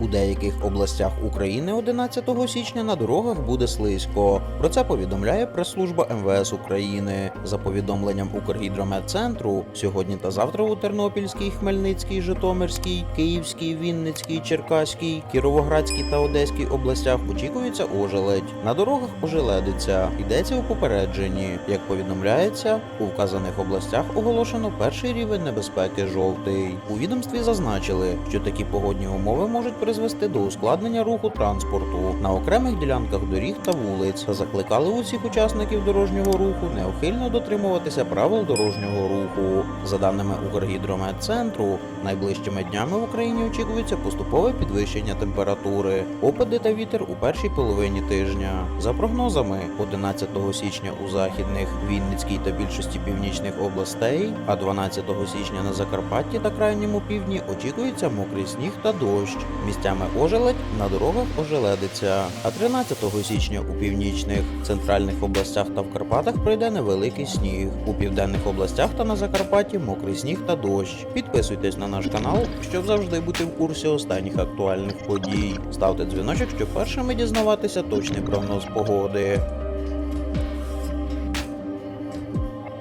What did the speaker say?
У деяких областях України 11 січня на дорогах буде слизько. Про це повідомляє прес-служба МВС України. За повідомленням Укргідрометцентру, сьогодні та завтра у Тернопільській, Хмельницькій, Житомирській, Київській, Вінницькій, Черкаській, Кіровоградській та Одеській областях очікується ожеледь. На дорогах ожеледиться. Йдеться у попередженні. Як повідомляється, у вказаних областях оголошено перший рівень небезпеки жовтий. У відомстві зазначили, що такі погодні умови можуть призвести до ускладнення руху транспорту на окремих ділянках доріг та вулиць та закликали усіх учасників дорожнього руху неухильно дотримуватися правил дорожнього руху. За даними Укргідрометцентру, найближчими днями в Україні очікується поступове підвищення температури, опади та вітер у першій половині тижня. За прогнозами, 11 січня у західних Вінницькій та більшості північних областей, а 12 січня на Закарпатті та крайньому півдні очікується мокрий сніг та дощ. Місцями ожеледь на дорогах ожеледиться. А 13 січня у північних центральних областях та в Карпатах пройде невеликий сніг. У південних областях та на Закарпатті мокрий сніг та дощ. Підписуйтесь на наш канал, щоб завжди бути в курсі останніх актуальних подій. Ставте дзвіночок, щоб першими дізнаватися точний прогноз погоди.